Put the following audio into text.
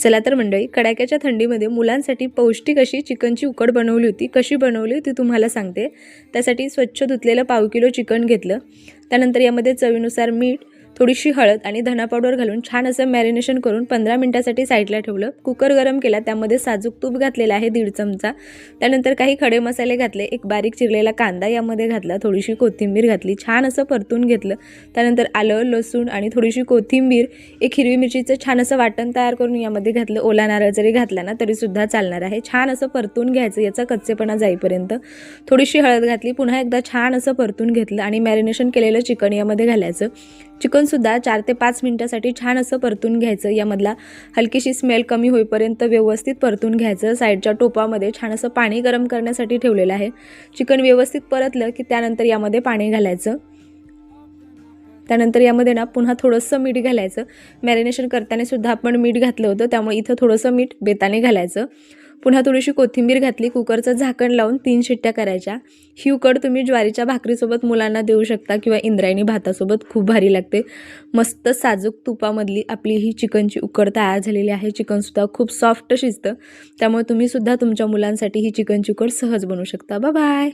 चला तर मंडळी कडाक्याच्या थंडीमध्ये मुलांसाठी पौष्टिक अशी चिकनची उकड बनवली होती. कशी बनवली ती तुम्हाला सांगते. त्यासाठी स्वच्छ धुतलेलं पाव किलो चिकन घेतलं. त्यानंतर यामध्ये चवीनुसार मीठ थोडीशी हळद आणि धना पावडर घालून छान असं मॅरिनेशन करून पंधरा मिनटासाठी साईडला ठेवलं. कुकर गरम केला त्यामध्ये साजूक तूप घातलेलं आहे दीड चमचा. त्यानंतर काही खडे मसाले घातले एक बारीक चिरलेला कांदा यामध्ये घातला थोडीशी कोथिंबीर घातली छान असं परतून घेतलं. त्यानंतर आलं लसूण आणि थोडीशी कोथिंबीर एक हिरवी मिरचीचं छान असं वाटण तयार करून यामध्ये घातलं. ओला नारळ जरी घातला ना तरीसुद्धा चालणार आहे. छान असं परतून घ्यायचं याचा कच्चेपणा जाईपर्यंत. थोडीशी हळद घातली पुन्हा एकदा छान असं परतून घेतलं आणि मॅरिनेशन केलेलं चिकन यामध्ये घालायचं. चिकनसुद्धा चार ते पाच मिनटासाठी छान असं परतून घ्यायचं. यामधला हलकीशी स्मेल कमी होईपर्यंत व्यवस्थित परतून घ्यायचं. साईडच्या टोपामध्ये छान असं पाणी गरम करण्यासाठी ठेवलेलं आहे. चिकन व्यवस्थित परतलं की त्यानंतर यामध्ये पाणी घालायचं. त्यानंतर यामध्ये ना पुन्हा थोडंसं मीठ घालायचं. मॅरिनेशन करताना सुद्धा आपण मीठ घातलं होतं त्यामुळे इथं थोडंसं मीठ बेताने घालायचं. पुन्हा थोडीशी कोथिंबीर घातली कुकरचं झाकण लावून तीन शिट्ट्या करायच्या. ही उकड तुम्ही ज्वारीच्या भाकरीसोबत मुलांना देऊ शकता किंवा इंद्रायणी भातासोबत खूप भारी लागते. मस्त साजूक तुपामधली आपली ही चिकनची उकड तयार झालेली आहे. चिकनसुद्धा खूप सॉफ्ट शिजतं. त्यामुळे तुम्हीसुद्धा तुमच्या मुलांसाठी ही चिकनची उकड सहज बनवू शकता. बाय